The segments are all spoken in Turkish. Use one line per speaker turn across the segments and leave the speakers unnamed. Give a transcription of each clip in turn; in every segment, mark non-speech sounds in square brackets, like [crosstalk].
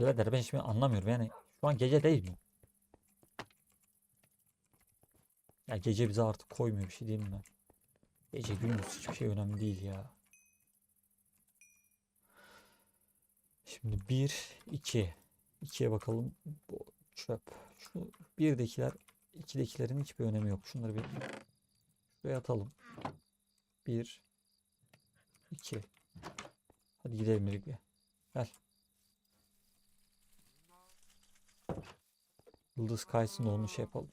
Birader ben şimdi anlamıyorum yani şu an gece değil mi? Ya gece bize artık koymuyor bir şey değil mi? Gece gündüz hiçbir şey önemli değil ya. Şimdi 1, 2. 2'ye bakalım. Bu çöp. Şu 1'dekiler 2'dekilerin hiçbir önemi yok. Şunları bir şuraya atalım. 1 2 Hadi gidelim birlikte. Gel. Yıldız kaysın da onu şey yapalım.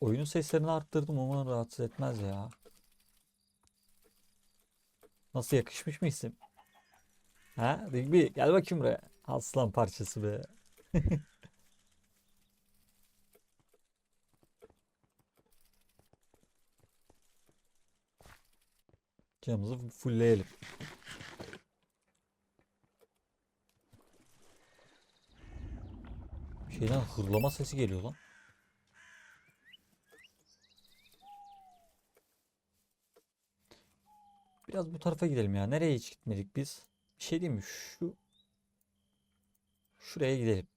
Oyunun seslerini arttırdım umarım rahatsız etmez ya. Nasıl yakışmış mı isim? Ha? Rigby gel bakayım buraya. Aslan parçası be. [laughs] Camımızı fullleyelim. Şeyden hırlama sesi geliyor lan. Biraz bu tarafa gidelim ya. Nereye hiç gitmedik biz? Bir şey diyeyim mi? Şu şuraya gidelim.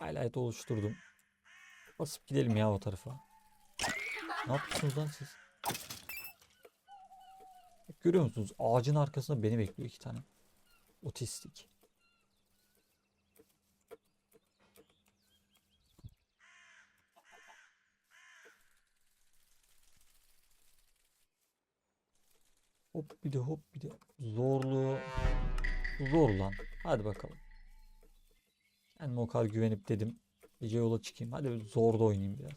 Highlight oluşturdum. Basıp gidelim ya o tarafa. Ne yapıyorsunuz lan siz? Görüyor musunuz? Ağacın arkasında beni bekliyor iki tane. Otistik. Hop bir de hop bir de. Zorlu. Zor lan. Hadi bakalım. Kendime o kadar güvenip dedim. Gece yola çıkayım. Hadi zorda oynayayım biraz.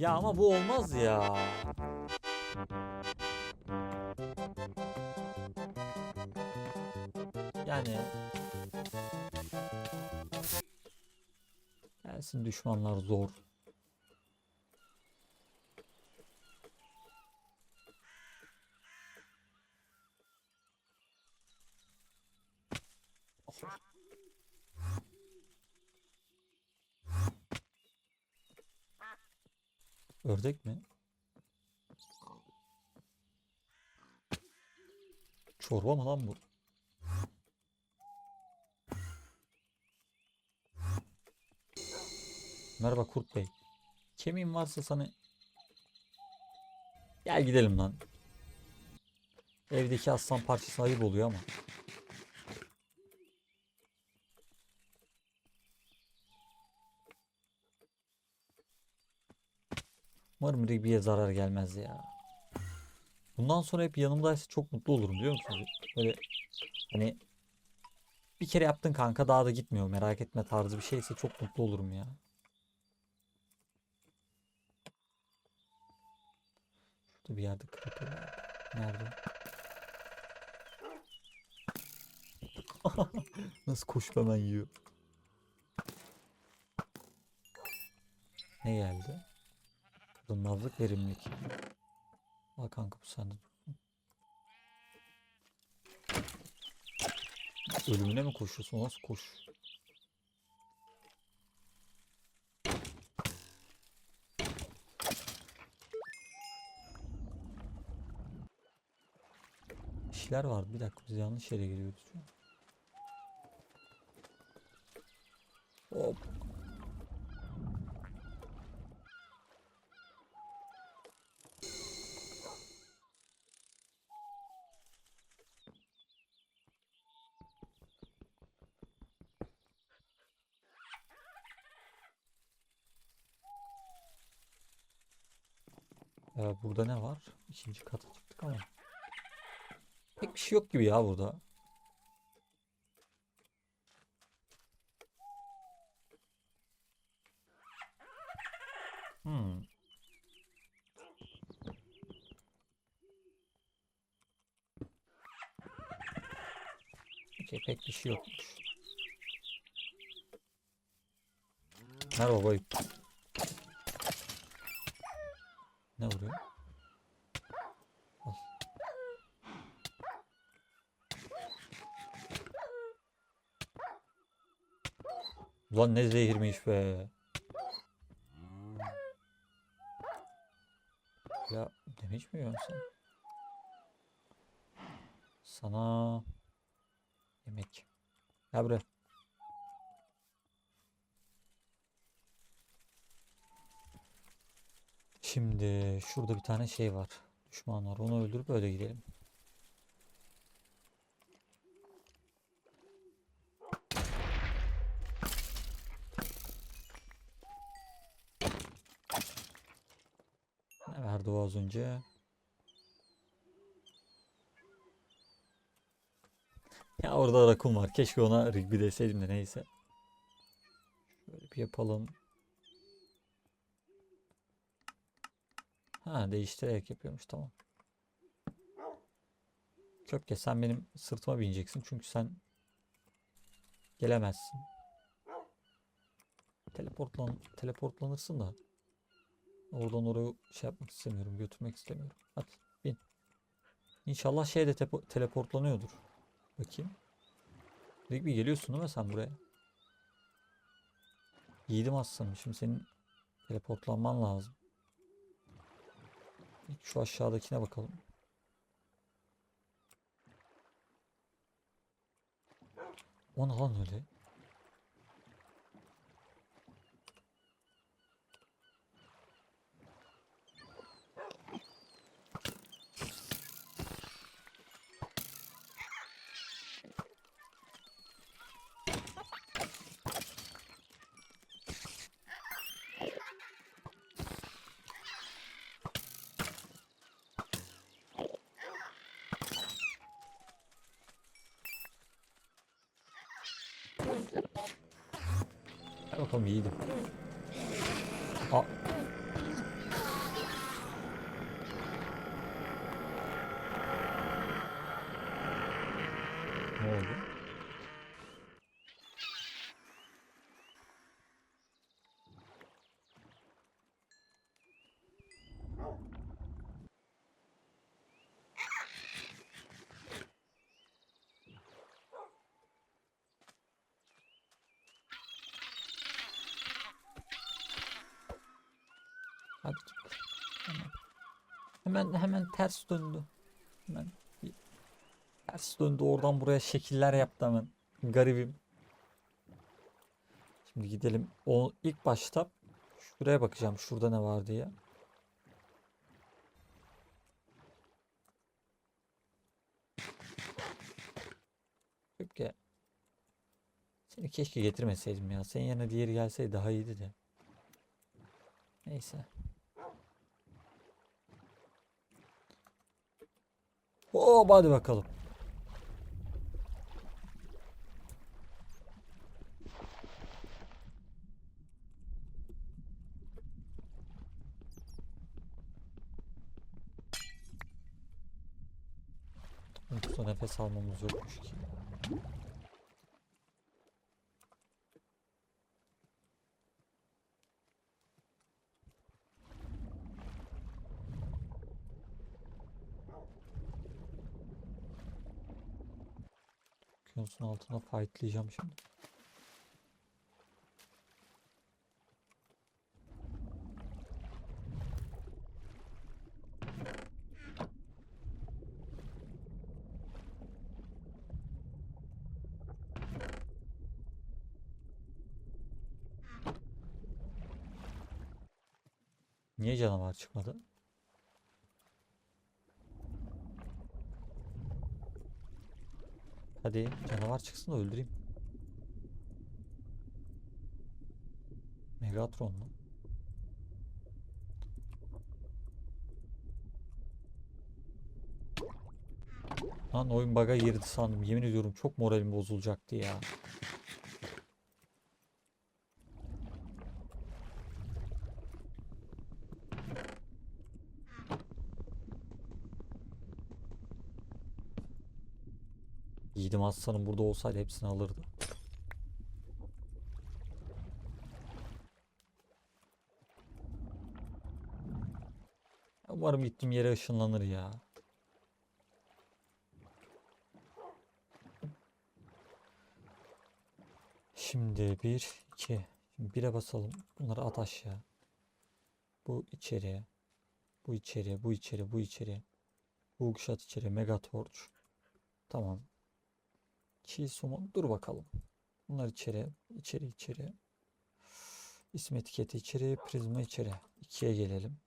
Ya ama bu olmaz ya. Yani Gelsin düşmanlar zor. Ördek mi? Çorba mı lan bu? Merhaba Kurt Bey. Kemiğin varsa sana... Gel gidelim lan. Evdeki aslan parçası ayıp oluyor ama. Umarım Rigby'ye zarar gelmez ya. Bundan sonra hep yanımdaysa çok mutlu olurum biliyor musunuz? Böyle hani bir kere yaptın kanka daha da gitmiyor merak etme tarzı bir şeyse çok mutlu olurum ya. Şurada bir yerde var. Nerede? [laughs] Nasıl koşup yiyor. Ne geldi? Kırılmazlık verimlilik. Al kanka bu sende dursun. Ölümüne mi koşuyorsun? Nasıl koş? İşler vardı. Bir dakika biz yanlış yere an. Hop. Ee, burada ne var? İkinci kata çıktık ama. Pek bir şey yok gibi ya burada. Hmm. Okey pek bir şey yokmuş. Merhaba bayım. Ne vuruyor? Al. Ulan ne zehirmiş be. Ya damage mi yiyorsun sen? Sana yemek. Gel buraya. Şimdi şurada bir tane şey var. Düşman var. Onu öldürüp öyle gidelim. Ne verdi o az önce? Ya orada rakun var. Keşke ona Rigby deseydim de neyse. Şöyle bir yapalım. Ha değiştirerek yapıyormuş tamam. Köpke sen benim sırtıma bineceksin çünkü sen gelemezsin. Teleportlan teleportlanırsın da oradan oraya şey yapmak istemiyorum, götürmek istemiyorum. Hadi bin. İnşallah şey de teleportlanıyordur. Bakayım. Rigby geliyorsun değil mi sen buraya? Yiğidim aslanım. Şimdi senin teleportlanman lazım. İlk şu aşağıdakine bakalım. O ne öyle? Gel bakalım yiğidim. Hemen hemen ters döndü. Hemen ters döndü oradan buraya şekiller yaptı hemen. Garibim. Şimdi gidelim. O ilk başta şuraya bakacağım. Şurada ne var diye. Peki. Seni keşke getirmeseydim ya. Senin yerine diğeri gelseydi daha iyiydi de. Neyse. Hop hadi bakalım. Yoksa nefes almamız yokmuş ki. Okyanusun altına fightlayacağım şimdi. Niye canavar çıkmadı? Hadi canavar çıksın da öldüreyim. Megatron mu? Lan oyun bug'a girdi sandım. Yemin ediyorum çok moralim bozulacaktı ya. Yiğidim aslanım burada olsaydı hepsini alırdı. Umarım gittiğim yere ışınlanır ya. Şimdi bir, iki. Şimdi bire basalım. Bunları at aşağı. Bu içeriye. Bu içeri, bu içeri, bu içeri. Hookshot içeri, Megatorch. Tamam. Çiğ somon. Dur bakalım. Bunlar içeri, içeri, içeri. İsim etiketi içeri, prizma içeri. İkiye gelelim.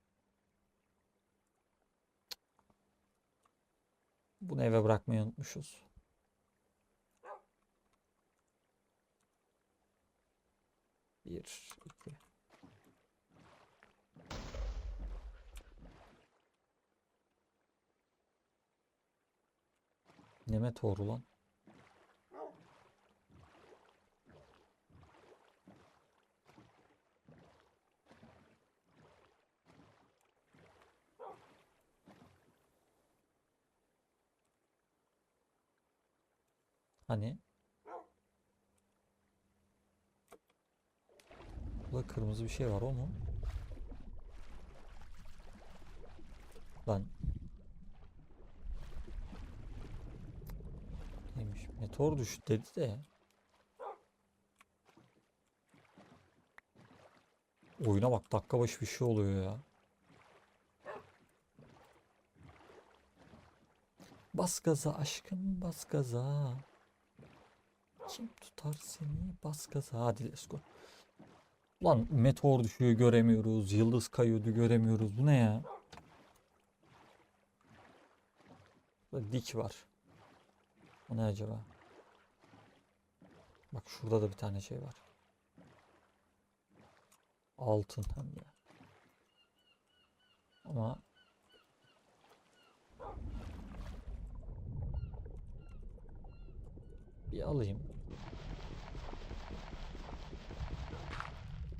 Bunu eve bırakmayı unutmuşuz. Bir, iki. Ne meteoru lan? Hani? Burada kırmızı bir şey var o mu? Lan. Neymiş? Meteor düştü dedi de. Oyuna bak dakika başı bir şey oluyor ya. Bas gaza aşkım bas gaza. Kim tutar seni bas gaza. Hadi let's go. Lan meteor düşüyor göremiyoruz. Yıldız kayıyordu göremiyoruz. Bu ne ya? Burada dik var. O ne acaba? Bak şurada da bir tane şey var. Altın hem de. Ama bir alayım.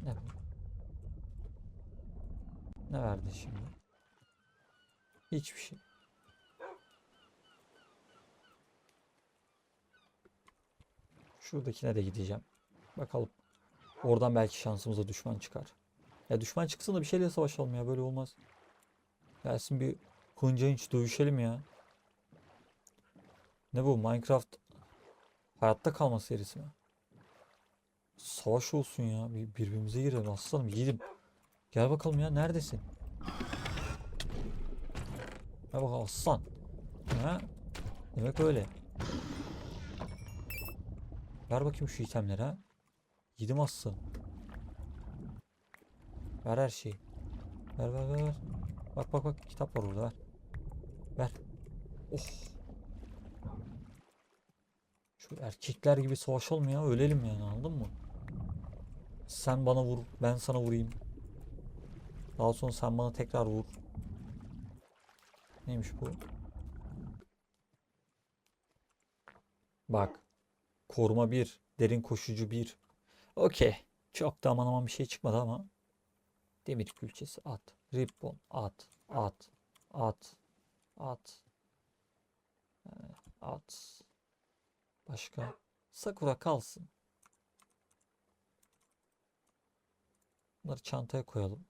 Ne? Ne verdi şimdi? Hiçbir şey. Şuradakine de gideceğim. Bakalım. Oradan belki şansımıza düşman çıkar. Ya düşman çıksın da bir şeyle savaşalım ya. Böyle olmaz. Gelsin bir hınca inç dövüşelim ya. Ne bu? Minecraft hayatta kalma serisi mi? Savaş olsun ya. Bir birbirimize girelim aslanım. Yiğidim. Gel bakalım ya. Neredesin? Gel bakalım aslan. Ha? Demek öyle. Ver bakayım şu itemleri ha. Yedim aslan. Ver her şeyi. Ver ver. ver. Bak bak bak kitap var orada ver. Ver. Oh. Erkekler gibi savaşalım ya. Ölelim yani anladın mı? Sen bana vur. Ben sana vurayım. Daha sonra sen bana tekrar vur. Neymiş bu? Bak. Koruma 1. Derin koşucu 1. Okey. Çok da aman aman bir şey çıkmadı ama. Demir külçesi at. Ribbon at. At. At. At. Ee, At. Başka. Sakura kalsın. Bunları çantaya koyalım.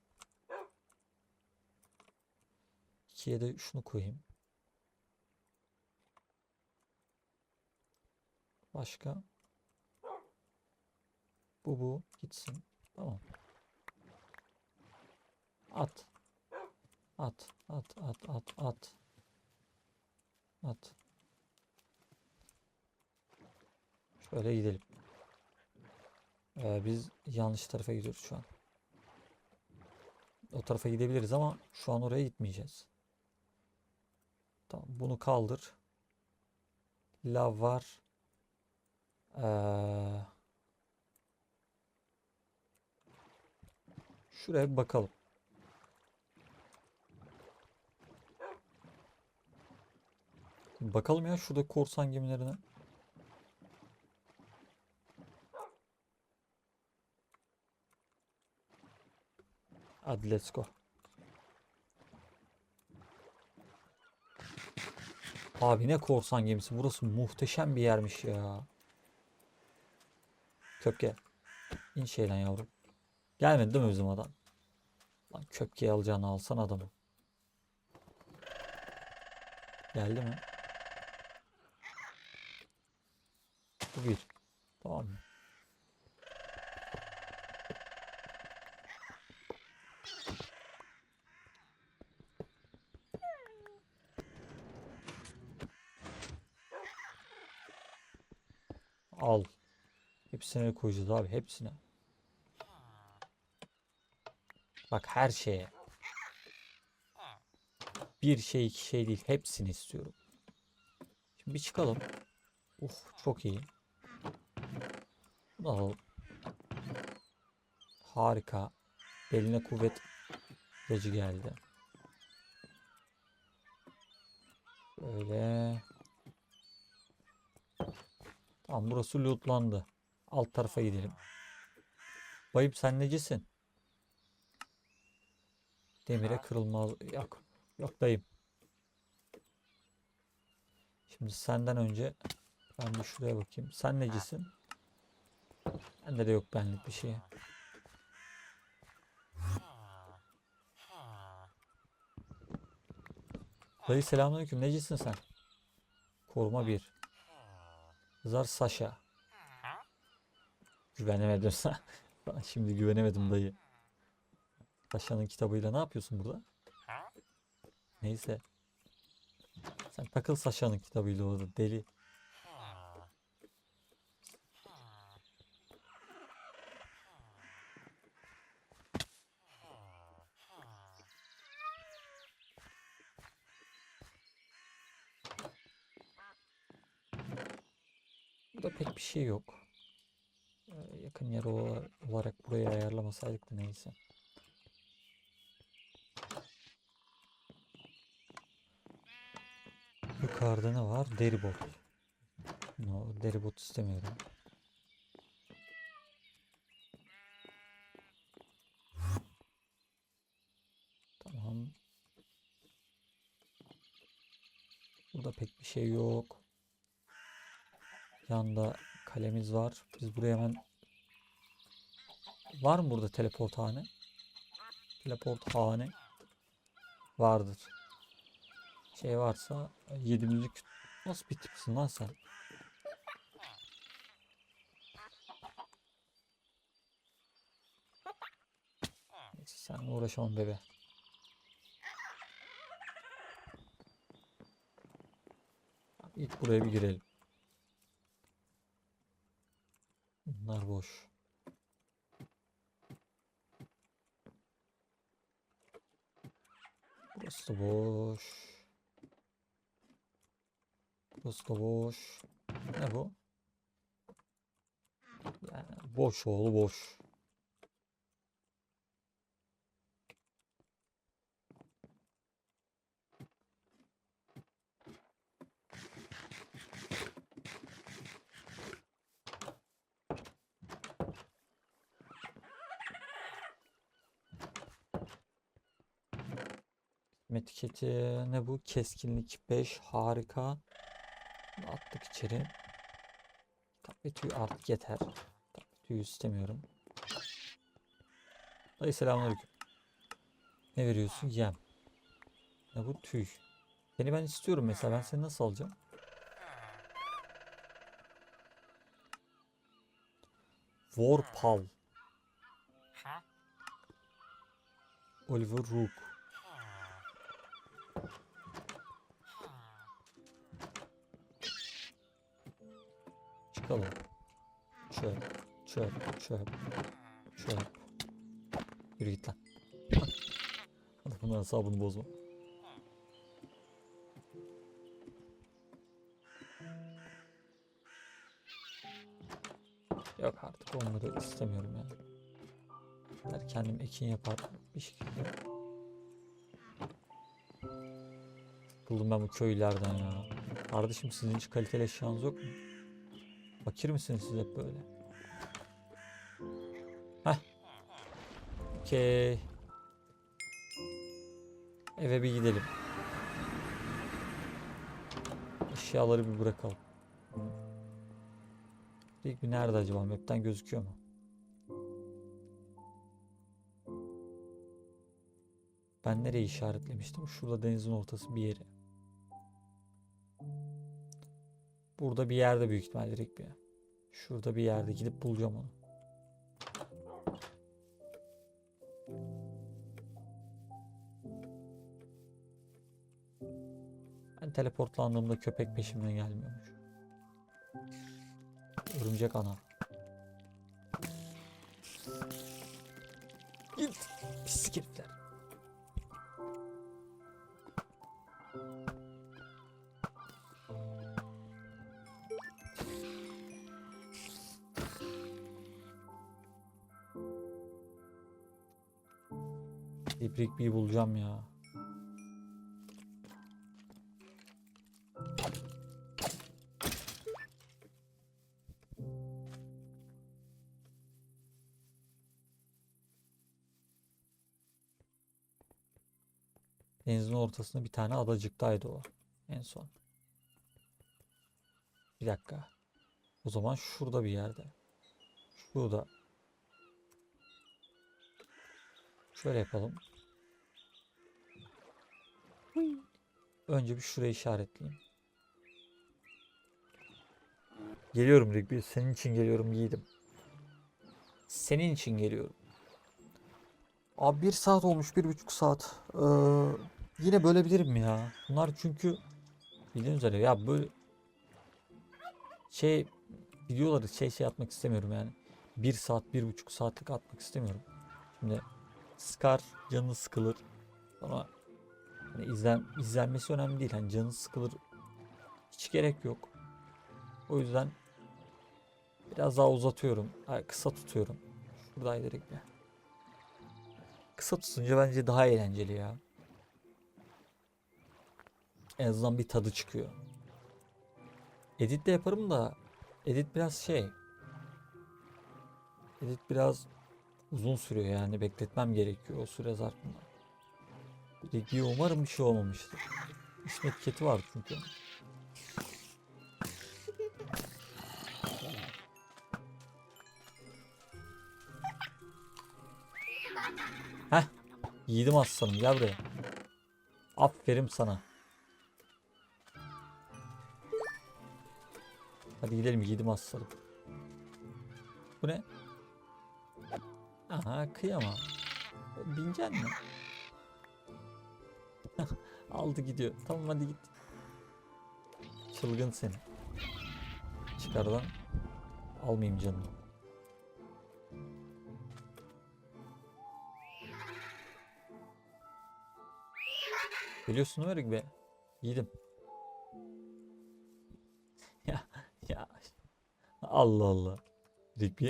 İkiye de şunu koyayım. Başka. Bu bu gitsin. Tamam. At. At. At. At. At. At. At. Şöyle gidelim. Ee, biz yanlış tarafa gidiyoruz şu an. O tarafa gidebiliriz ama şu an oraya gitmeyeceğiz. Tamam bunu kaldır. Lav var. Ee, şuraya bir bakalım. Bakalım ya şurada korsan gemilerine. Hadi let's go. Abi ne korsan gemisi. Burası muhteşem bir yermiş ya. Köpke. İn şeyden yavrum. Gelmedi değil mi bizim adam? Lan köpkeyi alacağını alsan adamı. Geldi mi? Bu bir. Tamam mı? Al. Hepsine koyacağız abi hepsine. Bak her şeye. Bir şey iki şey değil hepsini istiyorum. Şimdi bir çıkalım. Uf çok iyi. Bunu alalım. Harika. Beline kuvvet ilacı geldi. Böyle. Tamam burası lootlandı. Alt tarafa gidelim. Bayım sen necisin? Demire kırılmaz. Yok. Yok dayım. Şimdi senden önce ben bir şuraya bakayım. Sen necisin? Bende de yok benlik bir şey. Dayı selamünaleyküm. Necisin sen? Koruma 1. Zar Saşa. Güvenemedim sana. [laughs] Ben Şimdi güvenemedim dayı. Saşa'nın kitabıyla ne yapıyorsun burada? Neyse. Sen takıl Saşa'nın kitabıyla orada deli. Burada pek bir şey yok. Yakın yer ola- olarak burayı ayarlamasaydık da neyse. Yukarıda ne var? Deribot. No, deribot istemiyorum. Tamam. Burada pek bir şey yok. Yanda kalemiz var. Biz buraya hemen Var mı burada teleporthane? Teleporthane vardır. Şey varsa yedimizi küt... Nasıl bir tipsin lan sen? Neyse sen uğraşamam bebe. İlk buraya bir girelim. Bunlar boş. Burası da boş. Burası boş. Ne bu? Yani boş oğlu boş. Etiketi ne bu? Keskinlik 5 harika. Bunu Attık içeri. Ve tüy artık yeter. Ve tüyü istemiyorum. Dayı selamünaleyküm. Ne veriyorsun? Yem. Ne bu? Tüy. Seni ben istiyorum mesela. Ben seni nasıl alacağım? Warpal. Oliver Rook. Çıkalım. Çöp, çöp, çöp, çöp. Yürü git lan. Adamın hesabını bozma. Yok artık onları istemiyorum yani. Ben kendim ekin yapar bir şekilde. Buldum ben bu köylerden ya. Kardeşim sizin hiç kaliteli eşyanız yok mu? Fakir misiniz siz hep böyle? Heh. Okey. Eve bir gidelim. Eşyaları bir bırakalım. İlk bir nerede acaba? Map'ten gözüküyor mu? Ben nereyi işaretlemiştim? Şurada denizin ortası bir yeri. Burada bir yerde büyük ihtimal direkt bir. Şurada bir yerde gidip bulacağım onu. Ben teleportlandığımda köpek peşimden gelmiyormuş. Örümcek ana. Git. Pislik herifler. Bir bulacağım ya. Denizin ortasında bir tane adacıktaydı o en son. Bir dakika. O zaman şurada bir yerde. Şurada. Şöyle yapalım. Önce bir şurayı işaretleyeyim. Geliyorum Rigby. Senin için geliyorum yiğidim. Senin için geliyorum. Abi bir saat olmuş, bir buçuk saat. Ee, yine bölebilirim ya. Bunlar çünkü bildiğiniz üzere ya böyle şey videoları şey şey atmak istemiyorum yani. Bir saat, bir buçuk saatlik atmak istemiyorum. Şimdi sıkar, canı sıkılır. Sonra hani izlen, izlenmesi önemli değil. Hani canı sıkılır. Hiç gerek yok. O yüzden biraz daha uzatıyorum. Ay, kısa tutuyorum. Şuradaydı Rigby. Kısa tutunca bence daha eğlenceli ya. En azından bir tadı çıkıyor. Edit de yaparım da edit biraz şey. Edit biraz uzun sürüyor yani bekletmem gerekiyor o süre zarfında. Peki umarım bir şey olmamıştır. İsmi etiketi var çünkü. Heh. Yiğidim aslanım gel buraya. Aferin sana. Hadi gidelim yiğidim aslanım. Bu ne? Aha kıyama. Binecek mi? Aldı gidiyor. Tamam hadi git. Çılgın seni. Çıkardan almayayım canını. Biliyorsun mi be? Yiğidim. [laughs] Ya ya. Allah Allah. Rigby.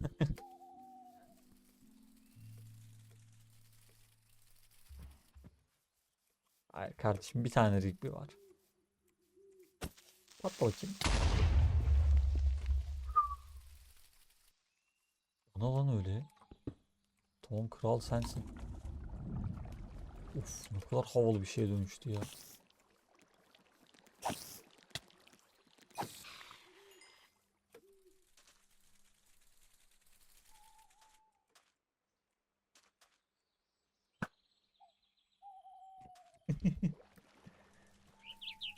[laughs] Ay kardeşim bir tane Rigby var. Patla bakayım. Ona lan öyle. Tamam kral sensin. Uf ne kadar havalı bir şeye dönüştü ya.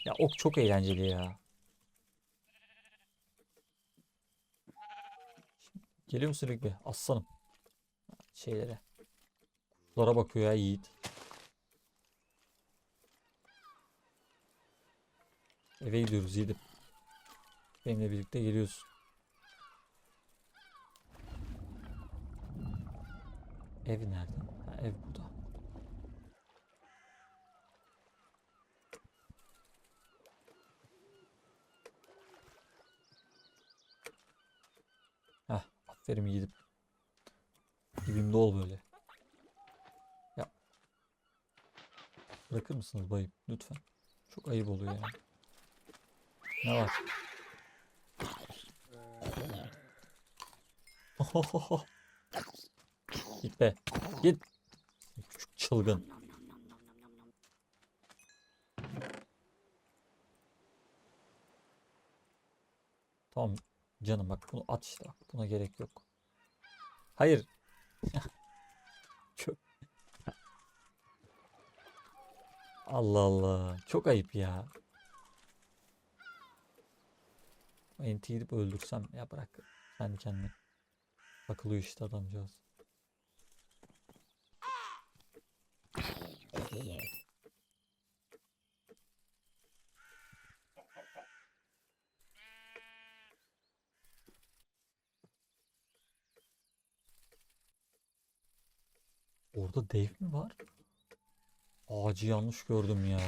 Ya ok çok eğlenceli ya. Geliyor musun Rigby? Aslanım. Şeylere. Kutulara bakıyor ya Yiğit. Eve gidiyoruz Yiğidim. Benimle birlikte geliyorsun. Ev nerede? Ha, ev burada. Heh, aferin Yiğidim. Dibimde ol böyle. Ya. Bırakır mısınız bayım lütfen? Çok ayıp oluyor yani. Ne var? [laughs] Git be. Git. Küçük çılgın. Tamam canım bak bunu at işte. Buna gerek yok. Hayır. [laughs] Çok. Allah Allah. Çok ayıp ya. Enti gidip öldürsem ya bırak. Kendi kendine. Bakılıyor işte adamcağız. [laughs] Orada dev mi var? Ağacı yanlış gördüm ya.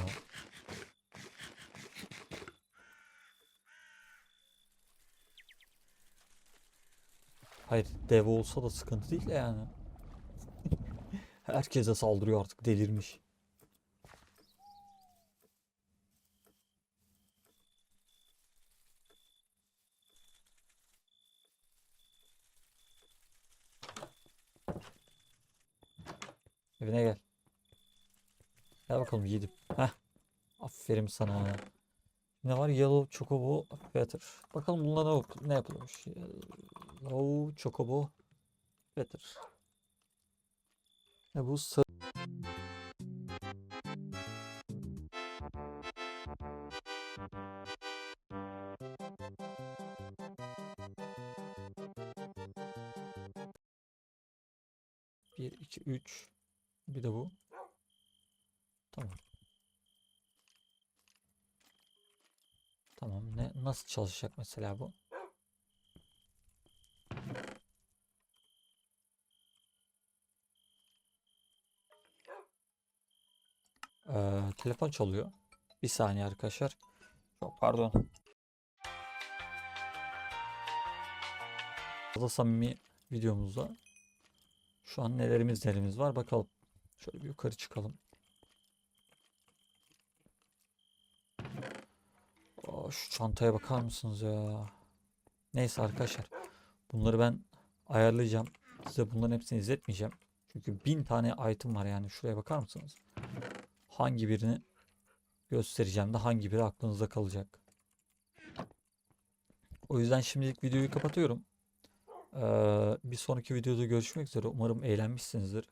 Hayır dev olsa da sıkıntı değil yani. [laughs] Herkese saldırıyor artık delirmiş. Evine gel. Gel bakalım yiğidim. Heh. Aferin sana. Ne var? Yellow Chocobo Better. Bakalım bununla ne, ne yapılmış? Yellow Chocobo Better. Ne bu? Nasıl çalışacak mesela bu? Ee, telefon çalıyor. Bir saniye arkadaşlar. Çok pardon. Fazla samimi videomuzda şu an nelerimiz nelerimiz var bakalım. Şöyle bir yukarı çıkalım. Şu çantaya bakar mısınız ya? Neyse arkadaşlar. Bunları ben ayarlayacağım. Size bunların hepsini izletmeyeceğim. Çünkü bin tane item var yani. Şuraya bakar mısınız? Hangi birini göstereceğim de hangi biri aklınızda kalacak. O yüzden şimdilik videoyu kapatıyorum. Ee, bir sonraki videoda görüşmek üzere. Umarım eğlenmişsinizdir.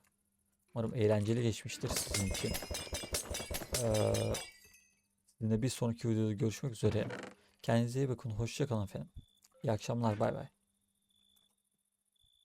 Umarım eğlenceli geçmiştir sizin için. Ee, sizinle bir sonraki videoda görüşmek üzere. Kendinize iyi bakın. Hoşça kalın efendim. İyi akşamlar. Bay bay.